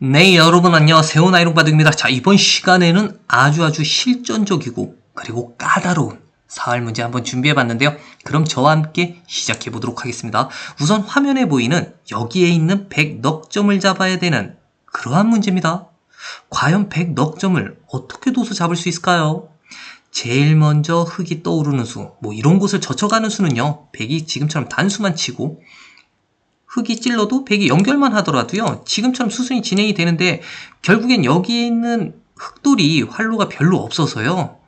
네, 여러분 안녕하세요. 나이롱바둑입니다. 자, 이번 시간에는 아주 아주 실전적이고 그리고 까다로운 사활 문제 한번 준비해 봤는데요. 그럼 저와 함께 시작해 보도록 하겠습니다. 우선 화면에 보이는 여기에 있는 100넉 점을 잡아야 되는 그러한 문제입니다. 과연 100넉 점을 어떻게 둬서 잡을 수 있을까요? 제일 먼저 흙이 떠오르는 수, 뭐 이런 곳을 젖혀가는 수는요, 100이 지금처럼 단수만 치고 흙이 찔러도 100이 연결만 하더라도요, 지금처럼 수순이 진행이 되는데, 결국엔 여기에 있는 흙돌이 활로가 별로 없어서요,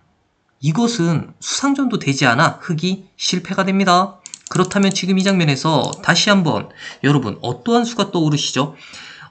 이것은 수상전도 되지 않아 흙이 실패가 됩니다. 그렇다면 지금 이 장면에서 다시 한번 여러분 어떠한 수가 떠오르시죠?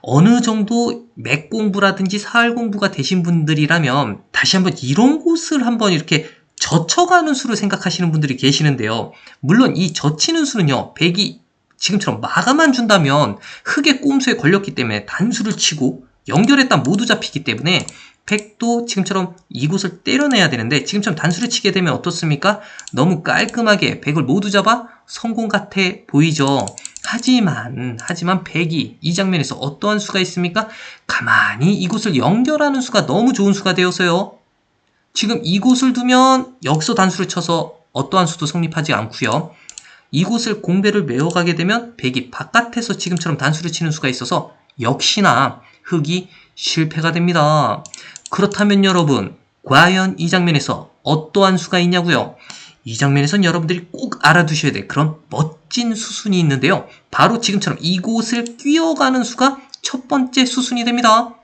어느 정도 맥 공부라든지 사활 공부가 되신 분들이라면 다시 한번 이런 곳을 한번 이렇게 젖혀가는 수를 생각하시는 분들이 계시는데요. 물론 이 젖히는 수는요, 100이 지금처럼 마감만 준다면 흙의 꼼수에 걸렸기 때문에 단수를 치고 연결했다 모두 잡히기 때문에 100도 지금처럼 이곳을 때려내야 되는데 지금처럼 단수를 치게 되면 어떻습니까? 너무 깔끔하게 100을 모두 잡아 성공 같아 보이죠? 하지만 하지만 100이 이 장면에서 어떠한 수가 있습니까? 가만히 이곳을 연결하는 수가 너무 좋은 수가 되어서요. 지금 이곳을 두면 여기서 단수를 쳐서 어떠한 수도 성립하지 않고요. 이곳을 공배를 메워가게 되면 백이 바깥에서 지금처럼 단수를 치는 수가 있어서 역시나 흙이 실패가 됩니다. 그렇다면 여러분, 과연 이 장면에서 어떠한 수가 있냐고요? 이 장면에선 여러분들이 꼭 알아두셔야 될 그런 멋진 수순이 있는데요. 바로 지금처럼 이곳을 끼어가는 수가 첫 번째 수순이 됩니다.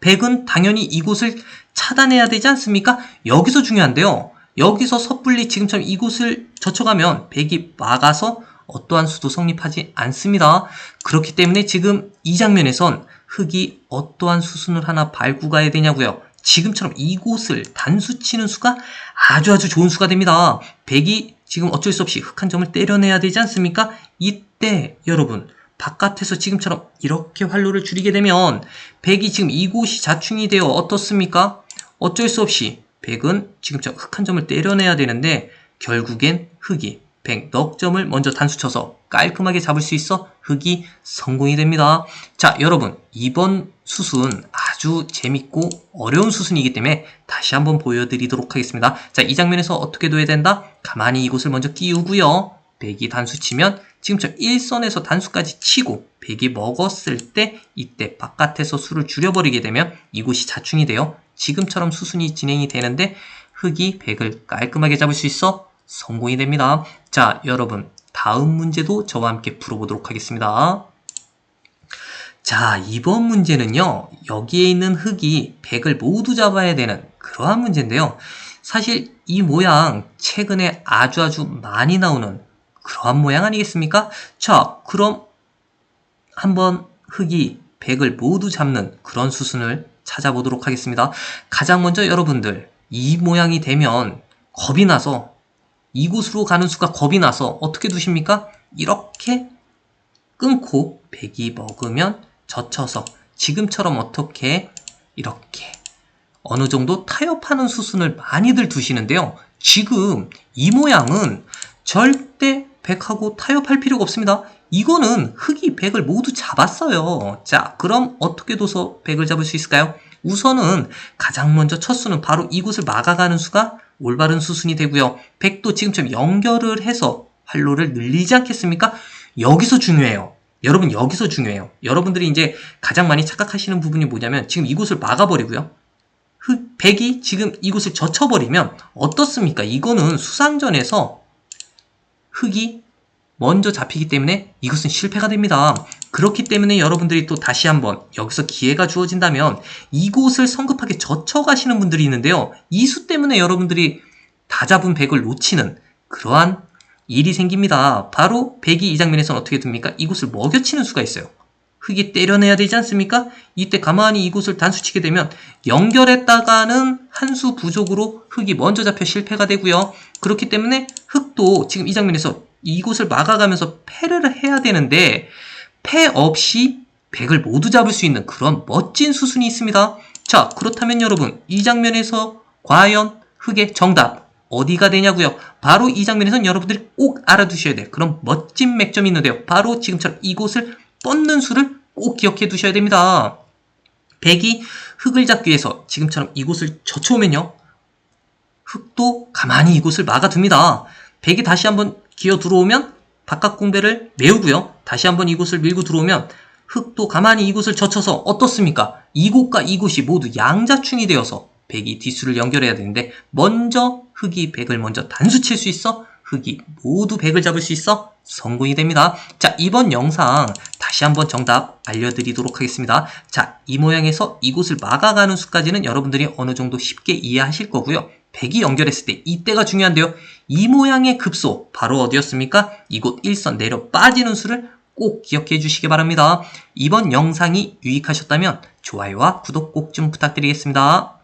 백은 당연히 이곳을 차단해야 되지 않습니까? 여기서 중요한데요. 여기서 섣불리 지금처럼 이곳을 젖혀가면 백이 막아서 어떠한 수도 성립하지 않습니다. 그렇기 때문에 지금 이 장면에선 흙이 어떠한 수순을 하나 밟고 가야 되냐고요. 지금처럼 이곳을 단수 치는 수가 아주 아주 좋은 수가 됩니다. 백이 지금 어쩔 수 없이 흙 한 점을 때려내야 되지 않습니까? 이때 여러분 바깥에서 지금처럼 이렇게 활로를 줄이게 되면 백이 지금 이곳이 자충이 되어 어떻습니까? 어쩔 수 없이 백은 지금처럼 흙 한 점을 때려내야 되는데 결국엔 흙이 100 넉 점을 먼저 단수 쳐서 깔끔하게 잡을 수 있어 흙이 성공이 됩니다. 자, 여러분, 이번 수순 아주 재밌고 어려운 수순이기 때문에 다시 한번 보여드리도록 하겠습니다. 자, 이 장면에서 어떻게 둬야 된다? 가만히 이곳을 먼저 끼우고요. 100이 단수 치면 지금처럼 1선에서 단수까지 치고 100이 먹었을 때 이때 바깥에서 수를 줄여버리게 되면 이곳이 자충이 되어 지금처럼 수순이 진행이 되는데 흙이 100을 깔끔하게 잡을 수 있어 성공이 됩니다. 자, 여러분, 다음 문제도 저와 함께 풀어보도록 하겠습니다. 자, 이번 문제는요, 여기에 있는 흙이 100을 모두 잡아야 되는 그러한 문제인데요. 사실 이 모양 최근에 아주 아주 많이 나오는 그러한 모양 아니겠습니까? 자, 그럼 한번 흙이 100을 모두 잡는 그런 수순을 찾아보도록 하겠습니다. 가장 먼저 여러분들, 이 모양이 되면 겁이 나서 이곳으로 가는 수가 겁이 나서 어떻게 두십니까? 이렇게 끊고 백이 먹으면 젖혀서 지금처럼 어떻게 이렇게 어느 정도 타협하는 수순을 많이들 두시는데요. 지금 이 모양은 절대 백하고 타협할 필요가 없습니다. 이거는 흙이 백을 모두 잡았어요. 자, 그럼 어떻게 둬서 백을 잡을 수 있을까요? 우선은 가장 먼저 첫 수는 바로 이곳을 막아가는 수가 올바른 수순이 되고요. 백도 지금처럼 연결을 해서 활로를 늘리지 않겠습니까? 여기서 중요해요. 여러분 여기서 중요해요. 여러분들이 이제 가장 많이 착각하시는 부분이 뭐냐면 지금 이곳을 막아버리고요. 흙, 백이 지금 이곳을 젖혀버리면 어떻습니까? 이거는 수상전에서 흙이 먼저 잡히기 때문에 이것은 실패가 됩니다. 그렇기 때문에 여러분들이 또 다시 한번 여기서 기회가 주어진다면 이곳을 성급하게 젖혀가시는 분들이 있는데요. 이 수 때문에 여러분들이 다 잡은 백을 놓치는 그러한 일이 생깁니다. 바로 백이 이 장면에서는 어떻게 됩니까? 이곳을 먹여치는 수가 있어요. 흙이 때려내야 되지 않습니까? 이때 가만히 이곳을 단수치게 되면 연결했다가는 한 수 부족으로 흙이 먼저 잡혀 실패가 되고요. 그렇기 때문에 흙도 지금 이 장면에서 이곳을 막아가면서 패를 해야 되는데 패 없이 백을 모두 잡을 수 있는 그런 멋진 수순이 있습니다. 자, 그렇다면 여러분 이 장면에서 과연 흙의 정답 어디가 되냐고요? 바로 이 장면에선 여러분들이 꼭 알아두셔야 될 그런 멋진 맥점이 있는데요. 바로 지금처럼 이곳을 뻗는 수를 꼭 기억해 두셔야 됩니다. 백이 흙을 잡기 위해서 지금처럼 이곳을 젖혀오면요. 흙도 가만히 이곳을 막아둡니다. 백이 다시 한번 기어 들어오면 바깥 공배를 메우고요. 다시 한번 이곳을 밀고 들어오면 흙도 가만히 이곳을 젖혀서 어떻습니까? 이곳과 이곳이 모두 양자충이 되어서 백이 뒷수를 연결해야 되는데 먼저 흙이 백을 먼저 단수 칠 수 있어 흙이 모두 백을 잡을 수 있어 성공이 됩니다. 자 이번 영상 다시 한번 정답 알려드리도록 하겠습니다. 자 이 모양에서 이곳을 막아가는 수까지는 여러분들이 어느 정도 쉽게 이해하실 거고요. 백이 연결했을 때 이때가 중요한데요. 이 모양의 급소 바로 어디였습니까? 이곳 일선 내려 빠지는 수를 꼭 기억해 주시기 바랍니다. 이번 영상이 유익하셨다면 좋아요와 구독 꼭 좀 부탁드리겠습니다.